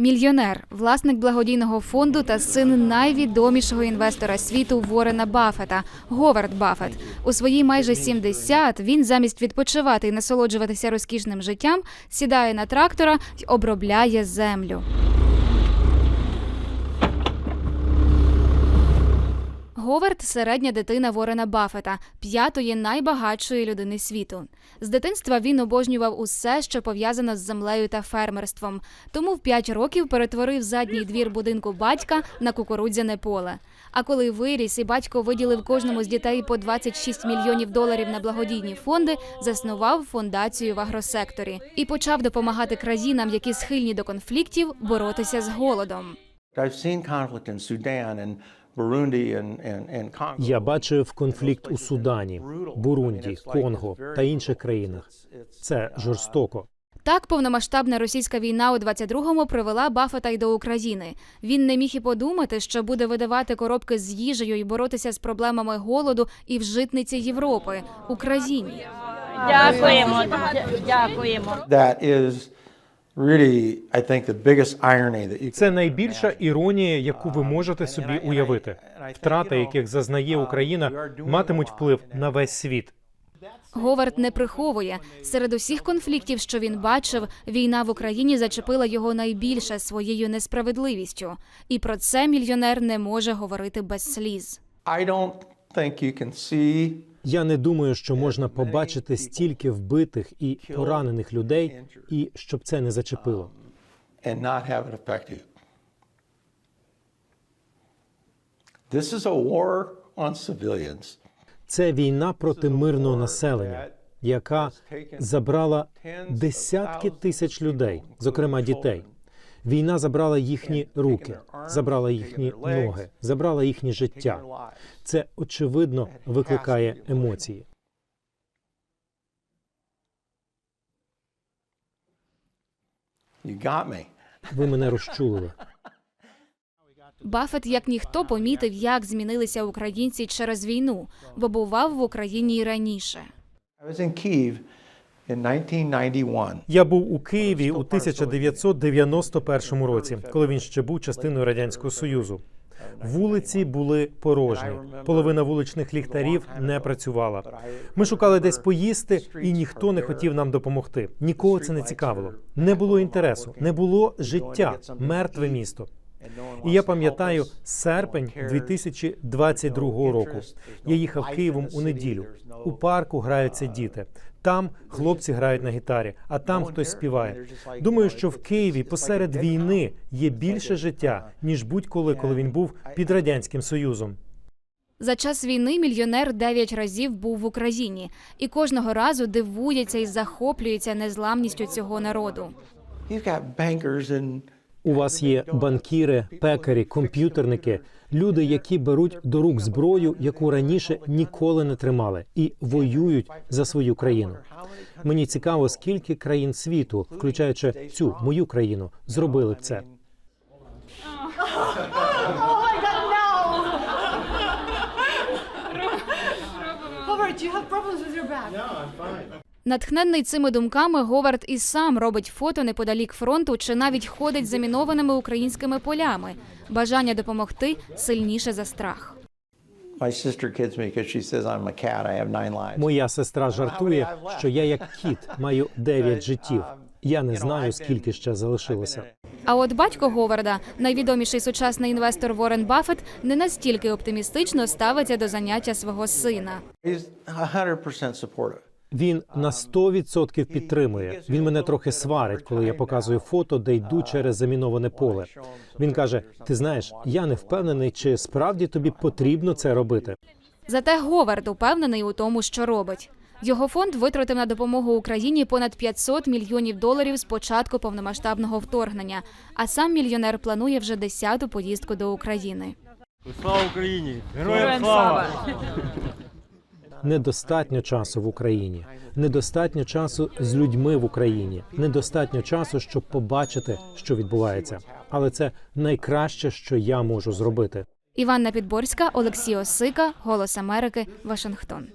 Мільйонер, власник благодійного фонду та син найвідомішого інвестора світу Ворена Баффета – Говард Баффет. У свої майже 70 він замість відпочивати і насолоджуватися розкішним життям сідає на трактора й обробляє землю. Говард – середня дитина Ворена Баффета, п'ятої найбагатшої людини світу. З дитинства він обожнював усе, що пов'язано з землею та фермерством. Тому в п'ять років перетворив задній двір будинку батька на кукурудзяне поле. А коли виріс і батько виділив кожному з дітей по 26 мільйонів доларів на благодійні фонди, заснував фундацію в агросекторі і почав допомагати країнам, які схильні до конфліктів, боротися з голодом. I've seen conflict in and Я бачив конфлікт у Судані, Бурунді, Конго та інших країнах. Це жорстоко. Так, повномасштабна російська війна у 22-му привела Баффета й до України. Він не міг і подумати, що буде видавати коробки з їжею і боротися з проблемами голоду і в житниці Європи Україні. Дякуємо, дякуємо. Це найбільша іронія, яку ви можете собі уявити. Втрати, яких зазнає Україна, матимуть вплив на весь світ. Говард не приховує серед усіх конфліктів, що він бачив, війна в Україні зачепила його найбільше своєю несправедливістю. І про це мільйонер не може говорити без сліз. I don't think you can see Я не думаю, що можна побачити стільки вбитих і поранених людей, і щоб це не зачепило. Це війна проти мирного населення, яка забрала десятки тисяч людей, зокрема дітей. Війна забрала їхні руки, забрала їхні ноги, забрала їхнє життя. Це очевидно викликає емоції. Ви мене розчулили. Баффет, як ніхто, помітив, як змінилися українці через війну, бо бував в Україні і раніше. Я був у Києві у 1991 році, коли він ще був частиною радянського союзу. Вулиці були порожні. Половина вуличних ліхтарів не працювала. Ми шукали десь поїсти, і ніхто не хотів нам допомогти. Нікого це не цікавило. Не було інтересу, не було життя. Мертве місто. І я пам'ятаю серпень 2022 року. Я їхав Києвом у неділю. У парку граються діти. Там хлопці грають на гітарі, а там хтось співає. Думаю, що в Києві посеред війни є більше життя ніж будь-коли, коли він був під радянським союзом. За час війни мільйонер дев'ять разів був в Україні і кожного разу дивується і захоплюється незламністю цього народу. У вас є банкіри, пекарі, комп'ютерники, люди, які беруть до рук зброю, яку раніше ніколи не тримали, і воюють за свою країну. Мені цікаво, скільки країн світу, включаючи цю мою країну, зробили б це. Robert, do you have problems with your back? Натхненний цими думками, Говард і сам робить фото неподалік фронту чи навіть ходить замінованими українськими полями. Бажання допомогти сильніше за страх. Моя сестра жартує, що я як кіт маю дев'ять життів. Я не знаю, скільки ще залишилося. А от батько Говарда, найвідоміший сучасний інвестор Ворен Баффет, не настільки оптимістично ставиться до заняття свого сина. He's 100% supportive. Він на 100% підтримує. Він мене трохи сварить, коли я показую фото, де йду через заміноване поле. Він каже: Ти знаєш, я не впевнений, чи справді тобі потрібно це робити. Зате Говард упевнений у тому, що робить. Його фонд витратив на допомогу Україні понад 500 мільйонів доларів з початку повномасштабного вторгнення. А сам мільйонер планує вже десяту поїздку до України. Слава Україні! Героям слава! Недостатньо часу в Україні, недостатньо часу з людьми в Україні, недостатньо часу, щоб побачити, що відбувається. Але це найкраще, що я можу зробити. Іванна Підборська, Олексій Осика, Голос Америки, Вашингтон.